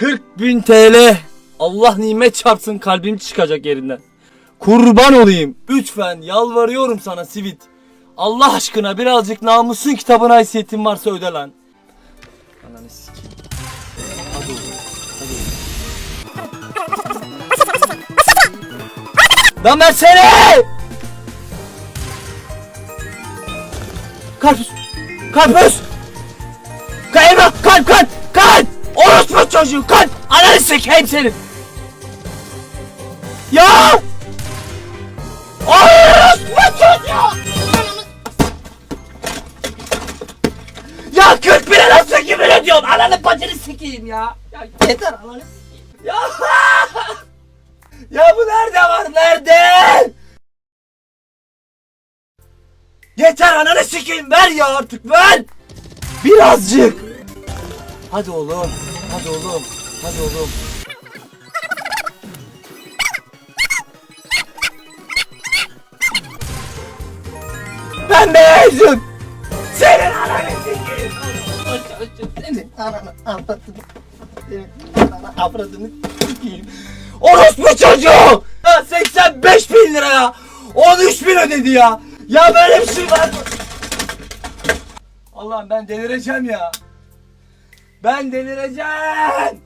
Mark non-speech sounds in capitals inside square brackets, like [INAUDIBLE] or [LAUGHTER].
40 bin TL. Allah nimet çarpsın kalbim çıkacak yerinden. Kurban olayım. Lütfen yalvarıyorum sana Sivit. Allah aşkına birazcık namusun kitabına haysiyetin varsa öde lan. Ananı sikeyim. Hadi oğlum. Hadi oğlum. Lan versene! Karpuz! Karpuz! Kalp kalp! Kalp! Çocuğu kalp! Ananı sikeyim senin! Ya! Orospu çocuğu! Ya 40 bine nasıl küfür ediyorsun? Ananı bacını sikeyim ya! Ya yeter ananı. Ya! [LAUGHS] ya bu nerede var? Nerede? Yeter ananı sikeyim ver ya artık ver! Birazcık! Hadi oğlum, hadi oğlum, hadi oğlum. Pembe yüzüm! Senin ananı sikeyim! Senin ananı avradını Senin ananı avradını sikeyim! Orospu çocuğu! Ya 85 bin lira ya! 13 bin ödedi ya! Ya böyle bir şey var mı? Allah'ım ben delireceğim ya! Ben delireceğim!